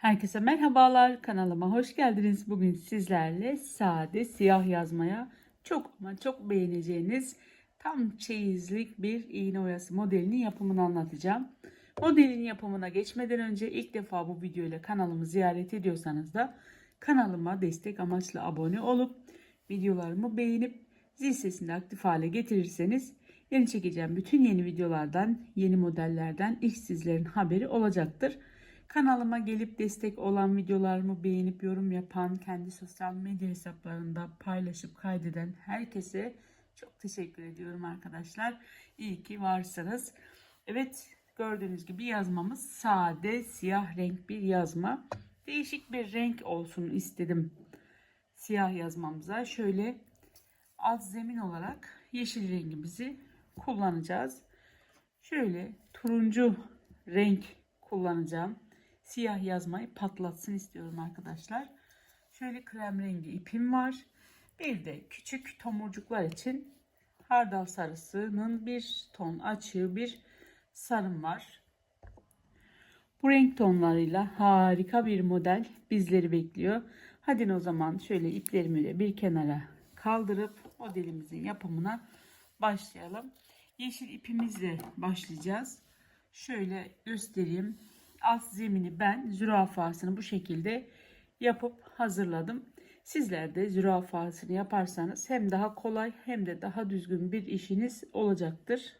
Herkese merhabalar. Kanalıma hoş geldiniz. Bugün sizlerle sade siyah yazmaya çok ama çok beğeneceğiniz tam çeyizlik bir iğne oyası modelinin yapımını anlatacağım. Modelin yapımına geçmeden önce ilk defa bu video ile kanalımı ziyaret ediyorsanız da kanalıma destek amaçlı abone olup videolarımı beğenip zil sesini aktif hale getirirseniz yeni çekeceğim bütün yeni videolardan, yeni modellerden ilk sizlerin haberi olacaktır. Kanalıma gelip destek olan videolarımı beğenip yorum yapan, kendi sosyal medya hesaplarında paylaşıp kaydeden herkese çok teşekkür ediyorum arkadaşlar. İyi ki varsınız. Evet gördüğünüz gibi yazmamız sade siyah renk bir yazma. Değişik bir renk olsun istedim siyah yazmamıza. Şöyle alt zemin olarak yeşil rengimizi kullanacağız. Şöyle turuncu renk kullanacağım siyah yazmayı patlatsın istiyorum arkadaşlar. Şöyle krem rengi ipim var. Bir de küçük tomurcuklar için hardal sarısının bir ton açığı bir sarım var. Bu renk tonlarıyla harika bir model bizleri bekliyor. Hadi o zaman şöyle iplerimi de bir kenara kaldırıp modelimizin yapımına başlayalım. Yeşil ipimizle başlayacağız. Şöyle göstereyim alt zemini ben zürafasını bu şekilde yapıp hazırladım. Sizler de zürafasını yaparsanız hem daha kolay hem de daha düzgün bir işiniz olacaktır.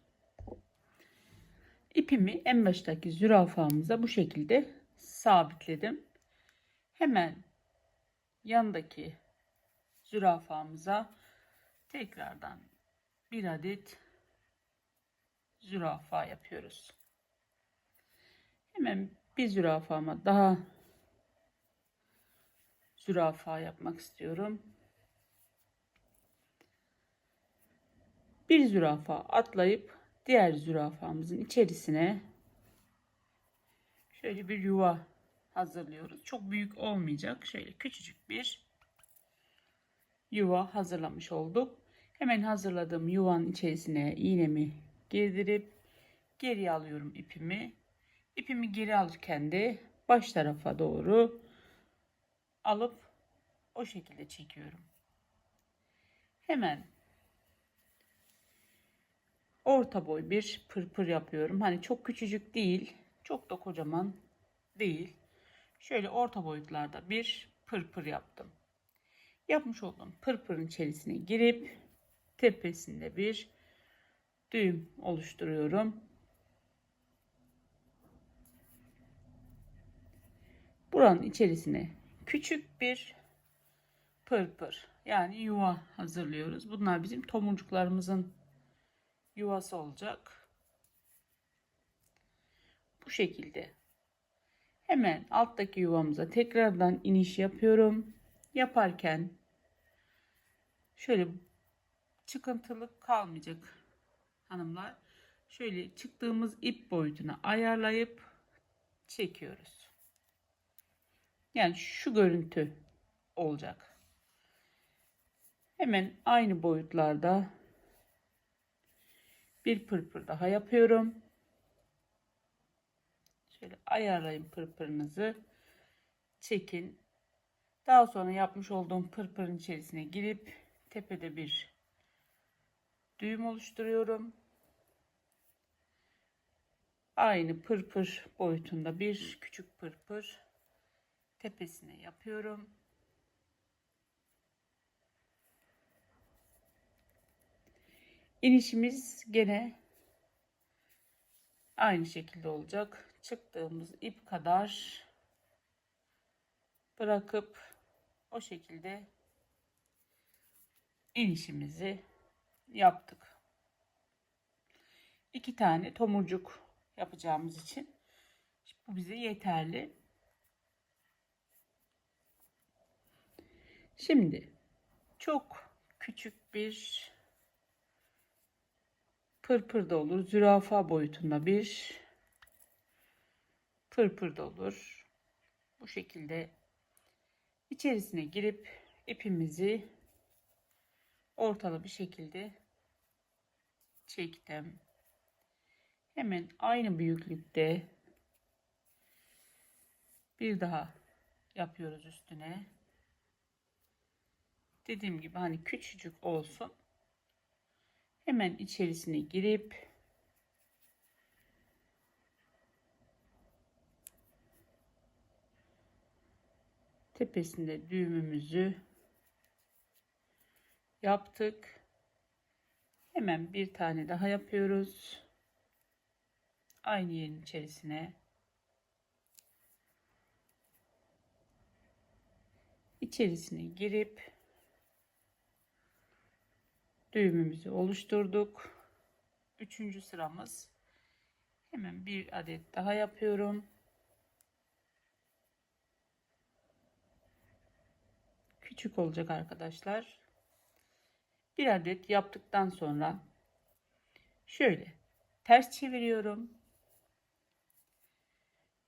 İpimi en baştaki zürafamıza bu şekilde sabitledim. Hemen yandaki zürafamıza tekrardan bir adet zürafa yapıyoruz. Hemen bir zürafama daha zürafa yapmak istiyorum. Bir zürafa atlayıp diğer zürafamızın içerisine şöyle bir yuva hazırlıyoruz. Çok büyük olmayacak. Şöyle küçücük bir yuva hazırlamış olduk. Hemen hazırladığım yuvanın içerisine iğnemi girdirip geri alıyorum ipimi. İpimi geri alırken de baş tarafa doğru alıp o şekilde çekiyorum. Hemen orta boy bir pırpır yapıyorum. Hani çok küçücük değil, çok da kocaman değil. Şöyle orta boyutlarda bir pırpır yaptım. Yapmış olduğum pırpırın içerisine girip tepesinde bir düğüm oluşturuyorum. Buranın içerisine küçük bir pırpır yani yuva hazırlıyoruz. Bunlar bizim tomurcuklarımızın yuvası olacak. Bu şekilde. Hemen alttaki yuvamıza tekrardan iniş yapıyorum. Yaparken şöyle çıkıntılık kalmayacak hanımlar. Şöyle çıktığımız ip boyutuna ayarlayıp çekiyoruz. Yani şu görüntü olacak. Hemen aynı boyutlarda bir pırpır daha yapıyorum. Şöyle ayarlayın pırpırınızı. Çekin. Daha sonra yapmış olduğum pırpırın içerisine girip tepede bir düğüm oluşturuyorum. Aynı pırpır boyutunda bir küçük pırpır tepesine yapıyorum. İnişimiz gene aynı şekilde olacak. Çıktığımız ip kadar bırakıp o şekilde inişimizi yaptık. İki tane tomurcuk yapacağımız için bu bize yeterli. Şimdi çok küçük bir pırpır da olur. Zürafa boyutunda bir pırpır da olur. Bu şekilde içerisine girip ipimizi ortalı bir şekilde çektim. Hemen aynı büyüklükte Bir daha yapıyoruz üstüne. Dediğim gibi hani küçücük olsun. Hemen içerisine girip tepesinde düğümümüzü yaptık. Hemen bir tane daha yapıyoruz. Aynı yerin içerisine içerisine girip düğümümüzü oluşturduk. Üçüncü sıramız. Hemen bir adet daha yapıyorum. Küçük olacak arkadaşlar. Bir adet yaptıktan sonra şöyle ters çeviriyorum.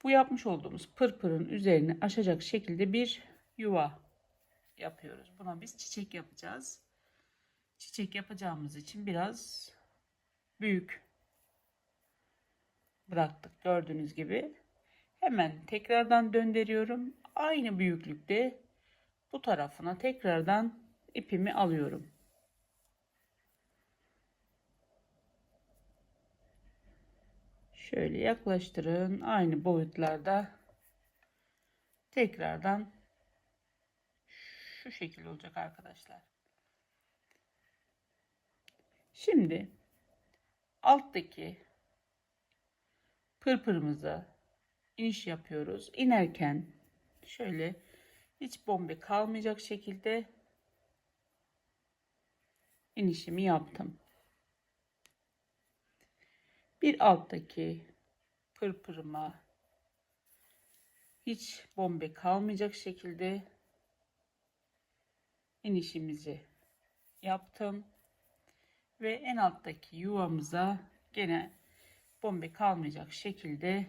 Bu yapmış olduğumuz pırpırın üzerine aşacak şekilde bir yuva yapıyoruz. Buna biz çiçek yapacağız. Çiçek yapacağımız için biraz büyük bıraktık gördüğünüz gibi. Hemen tekrardan döndürüyorum. Aynı büyüklükte bu tarafına tekrardan ipimi alıyorum. Şöyle yaklaştırın. Aynı boyutlarda tekrardan şu şekil olacak arkadaşlar. Şimdi alttaki pırpırımıza iniş yapıyoruz. İnerken şöyle hiç bombe kalmayacak şekilde inişimi yaptım. Bir alttaki pırpırıma hiç bombe kalmayacak şekilde inişimizi yaptım. Ve en alttaki yuvamıza gene bombe kalmayacak şekilde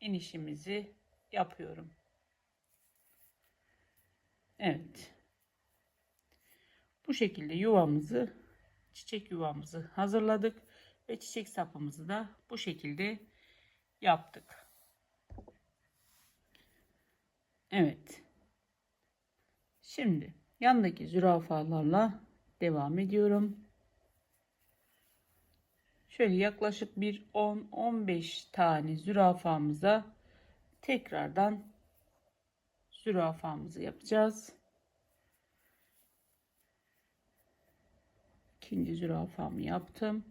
inişimizi yapıyorum. Evet. Bu şekilde yuvamızı, çiçek yuvamızı hazırladık ve çiçek sapımızı da bu şekilde yaptık. Evet. Şimdi yandaki zürafalarla devam ediyorum. Şöyle yaklaşık bir 10-15 tane zürafamıza tekrardan zürafamızı yapacağız. İkinci zürafamı yaptım.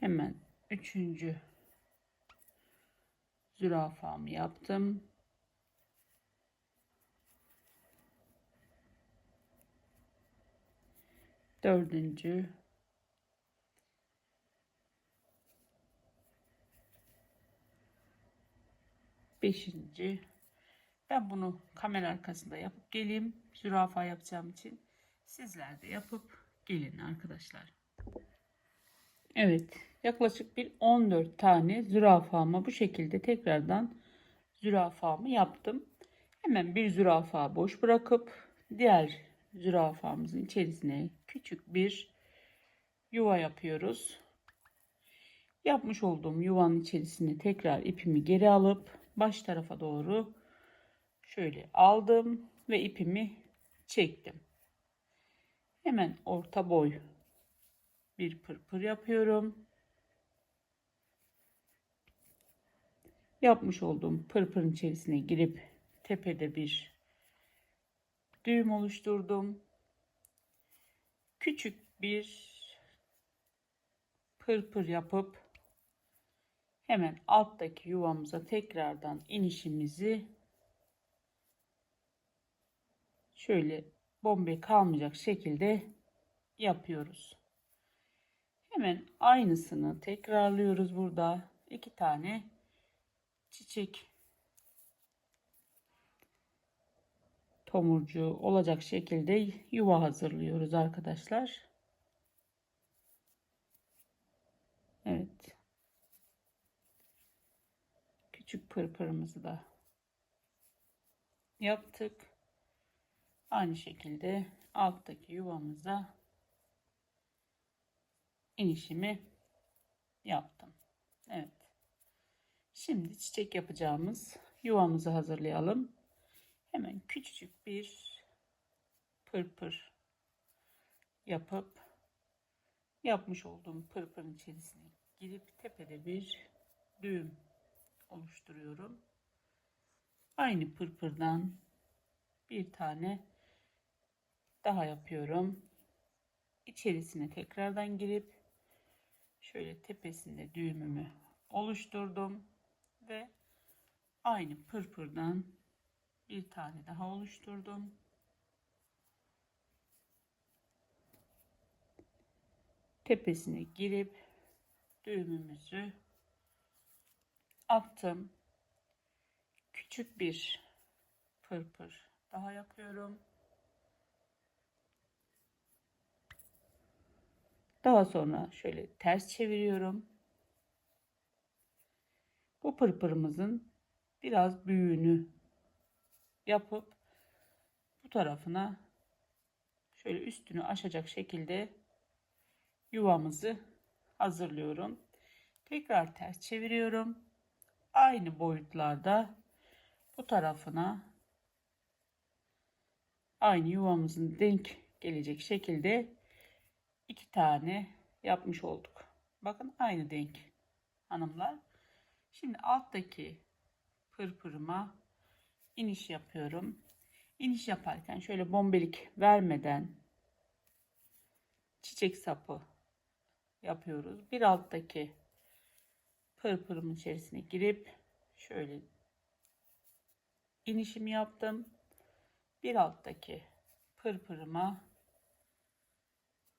Hemen üçüncü zürafamı yaptım. Dördüncü Beşinci ben bunu kamera arkasında yapıp geleyim. Zürafa yapacağım için. Sizler de yapıp gelin arkadaşlar. Evet. Yaklaşık bir 14 tane zürafamı bu şekilde tekrardan zürafamı yaptım. Hemen bir zürafa boş bırakıp diğer zürafamızın içerisine küçük bir yuva yapıyoruz. Yapmış olduğum yuvanın içerisine tekrar ipimi geri alıp baş tarafa doğru şöyle aldım ve ipimi çektim. Hemen orta boy bir pırpır yapıyorum. Yapmış olduğum pırpırın içerisine girip tepede bir düğüm oluşturdum. Küçük bir pırpır yapıp hemen alttaki yuvamıza tekrardan inişimizi şöyle bombe kalmayacak şekilde yapıyoruz. Hemen aynısını tekrarlıyoruz burada. iki tane çiçek tomurcuğu olacak şekilde yuva hazırlıyoruz arkadaşlar. Evet. Küçük pırpırımızı da yaptık. Aynı şekilde alttaki yuvamıza inişimi yaptım. Evet. Şimdi çiçek yapacağımız yuvamızı hazırlayalım. Hemen küçücük bir pırpır yapıp yapmış olduğum pırpırın içerisine girip tepede bir düğüm oluşturuyorum. Aynı pırpırdan bir tane daha yapıyorum. İçerisine tekrardan girip şöyle tepesinde düğümümü oluşturdum ve aynı pırpırdan bir tane daha oluşturdum. Tepesine girip düğümümüzü attım. Küçük bir pırpır daha yapıyorum. Daha sonra şöyle ters çeviriyorum. Bu pırpırımızın biraz büyüğünü yapıp bu tarafına şöyle üstünü aşacak şekilde yuvamızı hazırlıyorum. Tekrar ters çeviriyorum. Aynı boyutlarda bu tarafına aynı yuvamızın denk gelecek şekilde iki tane yapmış olduk. Bakın aynı denk hanımlar. Şimdi alttaki pırpırıma iniş yapıyorum. İniş yaparken şöyle bombelik vermeden çiçek sapı yapıyoruz. Bir alttaki pırpırımın içerisine girip şöyle inişimi yaptım. Bir alttaki pırpırıma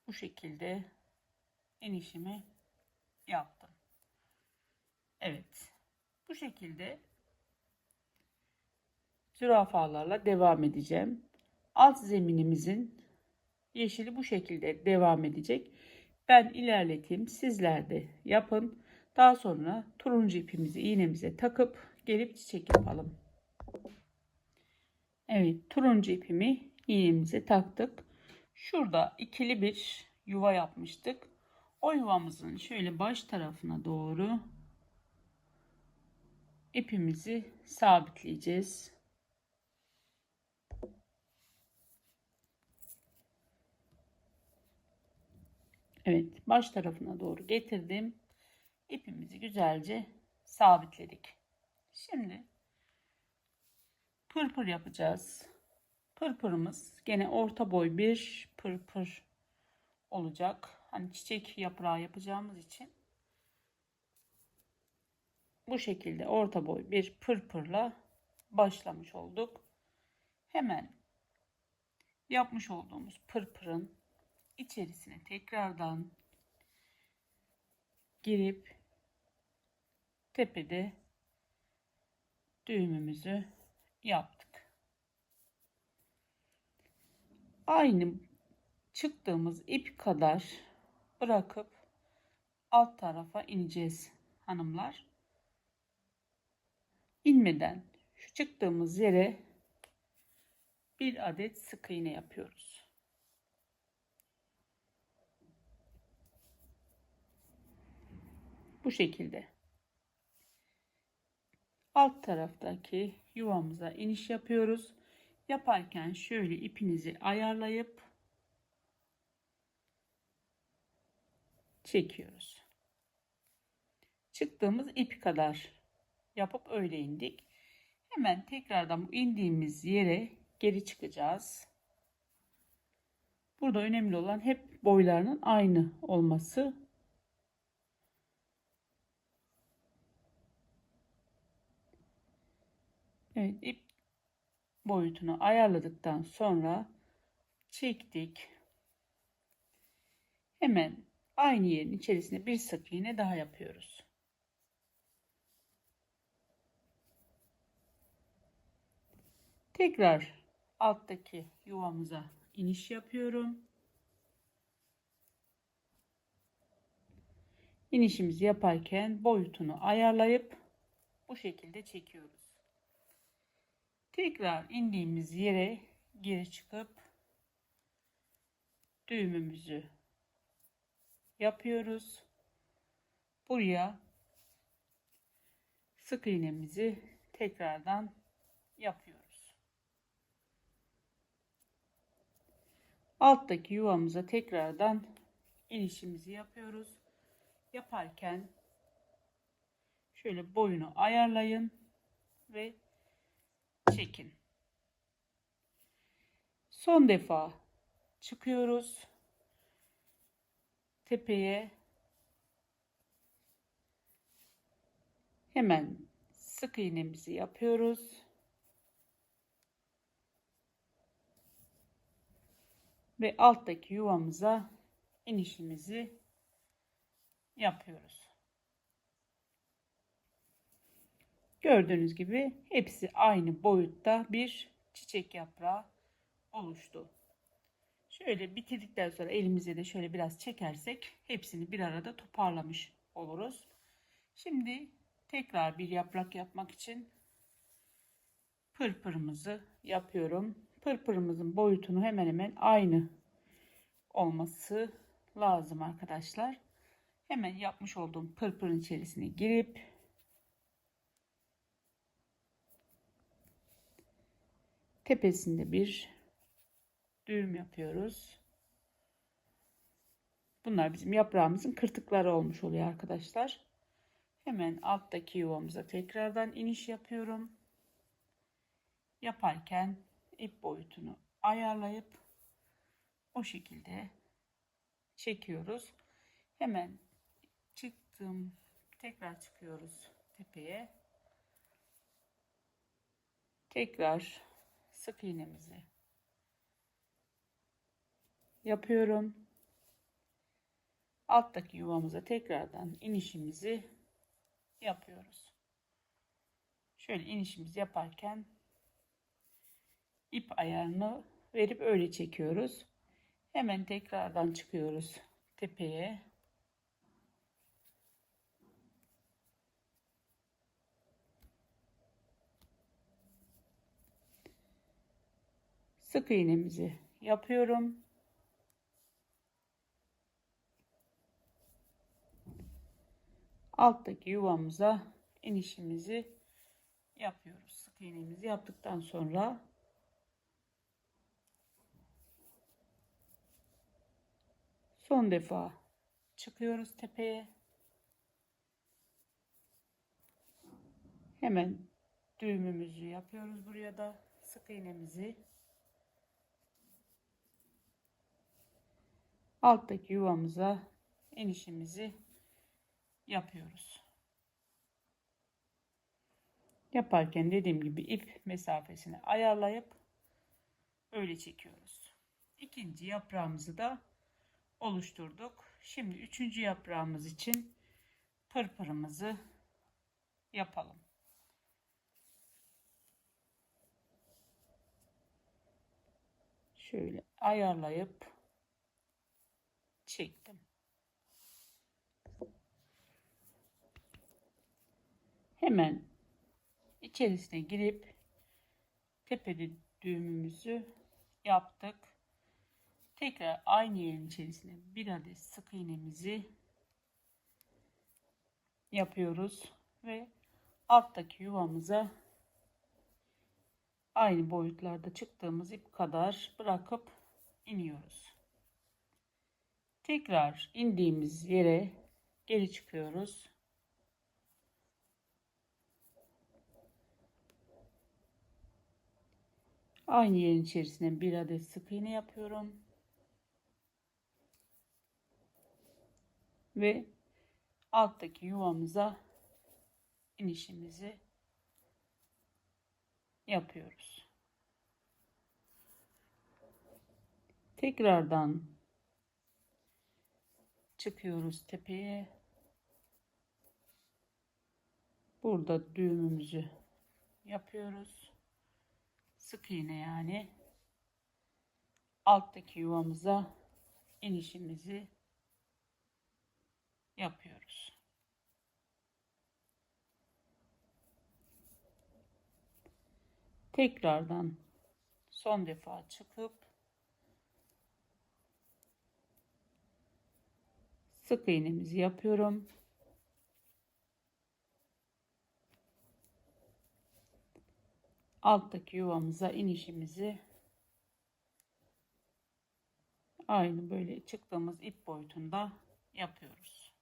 bu şekilde inişimi yaptım. Evet. Bu şekilde zürafalarla devam edeceğim. Alt zeminimizin yeşili bu şekilde devam edecek. Ben ilerleteyim. Sizler de yapın. Daha sonra turuncu ipimizi iğnemize takıp gelip çiçek yapalım. Evet turuncu ipimi iğnemize taktık. Şurada ikili bir yuva yapmıştık. O yuvamızın şöyle baş tarafına doğru ipimizi sabitleyeceğiz. Evet baş tarafına doğru getirdim. İpimizi güzelce sabitledik. Şimdi pırpır yapacağız. Pırpırımız gene orta boy bir pırpır olacak. Hani çiçek yaprağı yapacağımız için bu şekilde orta boy bir pırpırla başlamış olduk. Hemen yapmış olduğumuz pırpırın içerisine tekrardan girip tepede düğümümüzü yaptık. Aynı çıktığımız ip kadar bırakıp alt tarafa ineceğiz hanımlar. İnmeden şu çıktığımız yere bir adet sık iğne yapıyoruz. Bu şekilde. Alt taraftaki yuvamıza iniş yapıyoruz. Yaparken şöyle ipinizi ayarlayıp çekiyoruz. Çıktığımız ip kadar yapıp öyle indik. Hemen tekrardan bu indiğimiz yere geri çıkacağız. Burada önemli olan hep boylarının aynı olması. Evet ip boyutunu ayarladıktan sonra çektik. Hemen aynı yerin içerisine bir sık iğne daha yapıyoruz. Tekrar alttaki yuvamıza iniş yapıyorum. İnişimizi yaparken boyutunu ayarlayıp bu şekilde çekiyoruz. Tekrar indiğimiz yere geri çıkıp düğümümüzü yapıyoruz. Buraya sık iğnemizi tekrardan yapıyoruz. Alttaki yuvamıza tekrardan inişimizi yapıyoruz. Yaparken şöyle boyunu ayarlayın ve çekin. Son defa çıkıyoruz. Tepeye hemen sık iğnemizi yapıyoruz. Ve alttaki yuvamıza inişimizi yapıyoruz. Gördüğünüz gibi hepsi aynı boyutta bir çiçek yaprağı oluştu. Şöyle bitirdikten sonra elimize de şöyle biraz çekersek hepsini bir arada toparlamış oluruz. Şimdi tekrar bir yaprak yapmak için pırpırımızı yapıyorum. Pırpırımızın boyutunu hemen hemen aynı olması lazım arkadaşlar. Hemen yapmış olduğum pırpırın içerisine girip tepesinde bir düğüm yapıyoruz. Bunlar bizim yaprağımızın kırtıkları olmuş oluyor arkadaşlar. Hemen alttaki yuvamıza tekrardan iniş yapıyorum. Yaparken ip boyutunu ayarlayıp o şekilde çekiyoruz. Hemen çıktım. Tekrar çıkıyoruz tepeye. Tekrar sık iğnemizi yapıyorum. Alttaki yuvamıza tekrardan inişimizi yapıyoruz. Şöyle inişimizi yaparken ip ayarını verip öyle çekiyoruz. Hemen tekrardan çıkıyoruz tepeye. Sık iğnemizi yapıyorum. Alttaki yuvamıza inişimizi yapıyoruz. Sık iğnemizi yaptıktan sonra son defa çıkıyoruz tepeye. Hemen düğümümüzü yapıyoruz buraya da sık iğnemizi alttaki yuvamıza inişimizi yapıyoruz. Yaparken dediğim gibi ip mesafesini ayarlayıp öyle çekiyoruz. İkinci yaprağımızı da oluşturduk. Şimdi üçüncü yaprağımız için pırpırımızı yapalım. Şöyle ayarlayıp çektim. Hemen içerisine girip tepede düğümümüzü yaptık. Tekrar aynı yerin içerisine bir adet sık iğnemizi yapıyoruz ve alttaki yuvamıza aynı boyutlarda çıktığımız ip kadar bırakıp iniyoruz. Tekrar indiğimiz yere geri çıkıyoruz. Aynı yerin içerisine bir adet sık iğne yapıyorum. Ve alttaki yuvamıza inişimizi yapıyoruz. Tekrardan çıkıyoruz tepeye. Burada düğümümüzü yapıyoruz sık iğne yani alttaki yuvamıza inişimizi yapıyoruz. Tekrardan son defa çıkıp sık iğnemizi yapıyorum. alttaki yuvamıza inişimizi aynı böyle çıktığımız ip boyutunda yapıyoruz.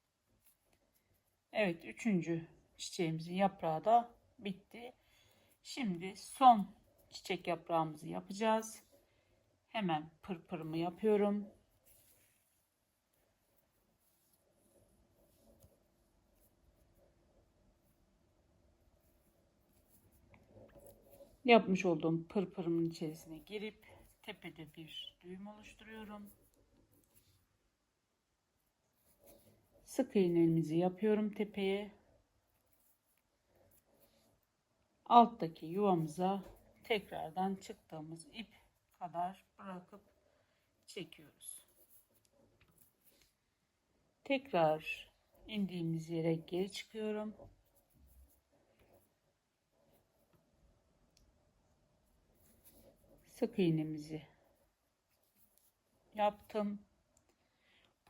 Evet üçüncü çiçeğimizin yaprağı da bitti. Şimdi son çiçek yaprağımızı yapacağız. Hemen pırpırımı yapıyorum. Yapmış olduğum pırpırımın içerisine girip tepede bir düğüm oluşturuyorum. Sık iğnemizi yapıyorum tepeye. Alttaki yuvamıza tekrardan çıktığımız ip kadar bırakıp çekiyoruz. Tekrar indiğimiz yere geri çıkıyorum. Sık iğnemizi yaptım.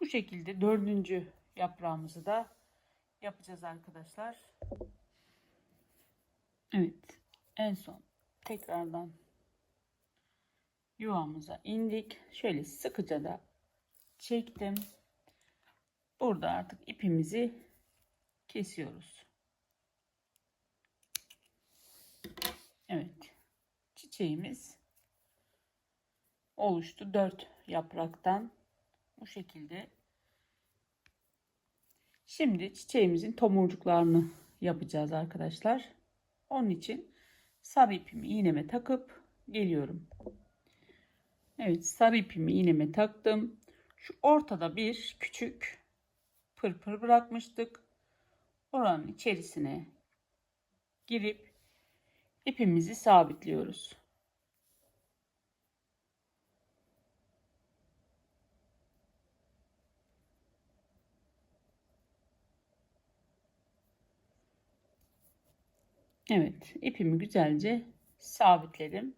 Bu şekilde dördüncü yaprağımızı da yapacağız arkadaşlar. Evet. En son tekrardan yuvamıza indik. Şöyle sıkıca da çektim. Burada artık ipimizi kesiyoruz. Evet. Çiçeğimiz oluştu. Dört yapraktan bu şekilde. Şimdi çiçeğimizin tomurcuklarını yapacağız arkadaşlar. Onun için sarı ipimi iğneme takıp geliyorum. Evet sarı ipimi iğneme taktım. Şu ortada bir küçük pırpır bırakmıştık. Oranın içerisine girip ipimizi sabitliyoruz. Evet ipimi güzelce sabitledim.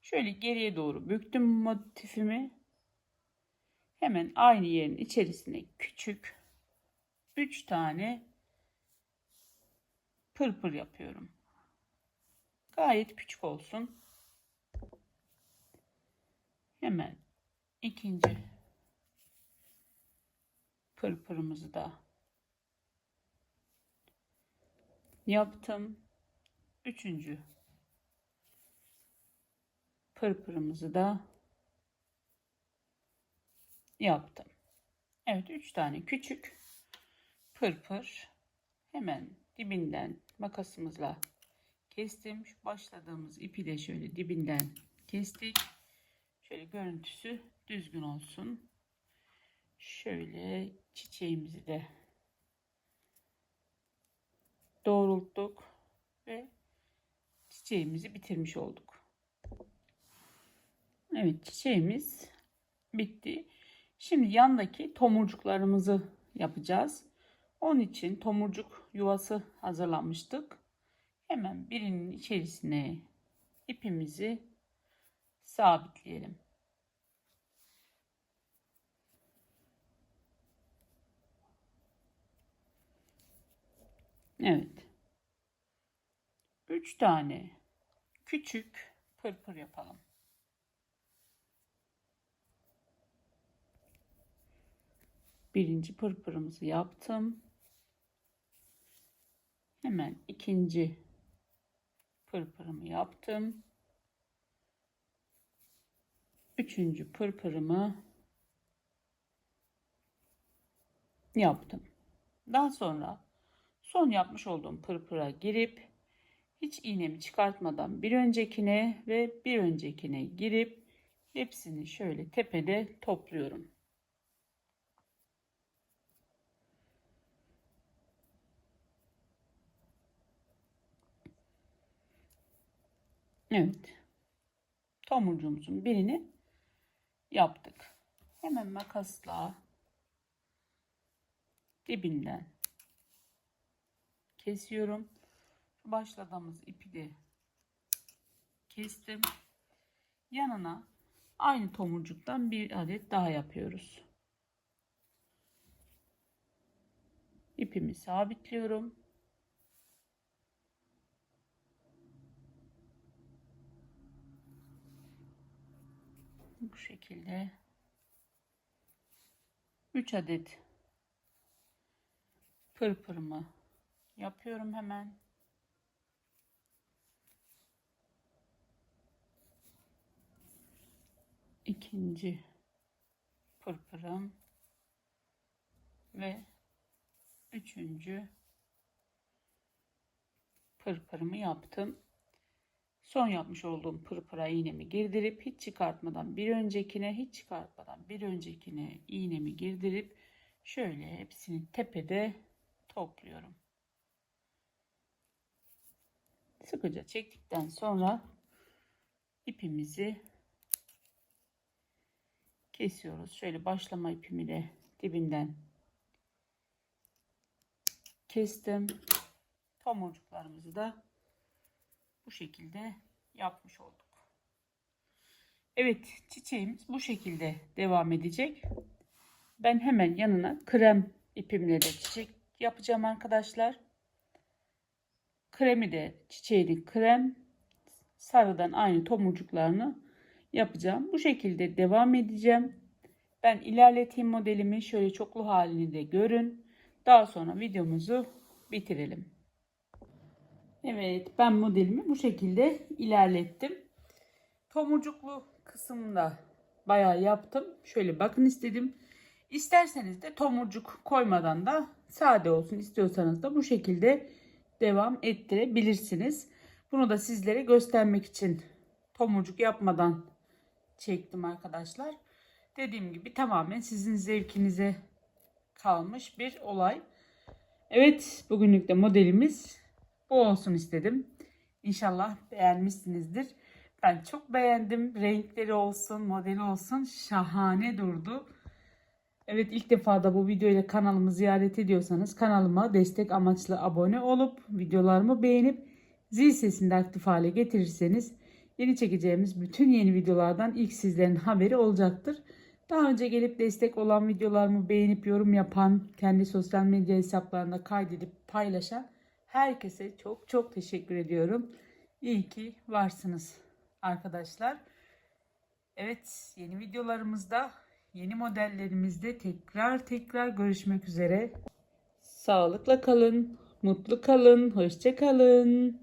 Şöyle geriye doğru büktüm motifimi. Hemen aynı yerin içerisine küçük 3 tane pırpır yapıyorum. Gayet küçük olsun. Hemen ikinci pırpırımızı da yaptım. Üçüncü pırpırımızı da yaptım. Evet üç tane küçük pırpır hemen dibinden makasımızla kestim. Şu başladığımız ipi de şöyle dibinden kestik. Şöyle görüntüsü düzgün olsun. Şöyle çiçeğimizi de doğrulttuk ve çiçeğimizi bitirmiş olduk. Evet çiçeğimiz bitti. Şimdi yandaki tomurcuklarımızı yapacağız. Onun için tomurcuk yuvası hazırlamıştık. Hemen birinin içerisine ipimizi sabitleyelim. Evet. 3 tane küçük pırpır yapalım. Birinci pırpırımızı yaptım. Hemen ikinci pırpırımı yaptım. Üçüncü pırpırımı yaptım. Daha sonra son yapmış olduğum pırpıra girip hiç iğnemi çıkartmadan bir öncekine ve bir öncekine girip hepsini şöyle tepede topluyorum. Evet. Tomurcuğumuzun birini yaptık. Hemen makasla dibinden kesiyorum başladığımız ipi de kestim. Yanına aynı tomurcuktan bir adet daha yapıyoruz. İpimi sabitliyorum. Bu şekilde 3 adet pırpırımı yapıyorum hemen. İkinci pırpırım ve üçüncü pırpırımı yaptım. Son yapmış olduğum pırpıra iğnemi girdirip hiç çıkartmadan bir öncekine hiç çıkartmadan bir öncekine iğnemi girdirip şöyle hepsini tepede topluyorum. Sıkıca çektikten sonra ipimizi kesiyoruz. Şöyle başlama ipimi de dibinden kestim. Tomurcuklarımızı da bu şekilde yapmış olduk. Evet çiçeğimiz bu şekilde devam edecek. Ben hemen yanına krem ipimle de çiçek yapacağım arkadaşlar. Kremi de çiçeğini krem sarıdan aynı tomurcuklarını yapacağım. Bu şekilde devam edeceğim. Ben ilerleteyim modelimi. Şöyle çoklu halini de görün. Daha sonra videomuzu bitirelim. Evet ben modelimi bu şekilde ilerlettim. Tomurcuklu kısmında bayağı yaptım. Şöyle bakın istedim. İsterseniz de tomurcuk koymadan da sade olsun istiyorsanız da bu şekilde devam ettirebilirsiniz. Bunu da sizlere göstermek için tomurcuk yapmadan çektim arkadaşlar. Dediğim gibi tamamen sizin zevkinize kalmış bir olay. Evet bugünlük de modelimiz bu olsun istedim. İnşallah beğenmişsinizdir. Ben çok beğendim. Renkleri olsun, modeli olsun şahane durdu. Evet ilk defa da bu videoyla kanalımı ziyaret ediyorsanız kanalıma destek amaçlı abone olup videolarımı beğenip zil sesini de aktif hale getirirseniz yeni çekeceğimiz bütün yeni videolardan ilk sizlerin haberi olacaktır. Daha önce gelip destek olan videolarımı beğenip yorum yapan, kendi sosyal medya hesaplarına kaydedip paylaşan herkese çok çok teşekkür ediyorum. İyi ki varsınız arkadaşlar. Evet yeni videolarımızda, yeni modellerimizde tekrar tekrar görüşmek üzere. Sağlıkla kalın, mutlu kalın, hoşça kalın.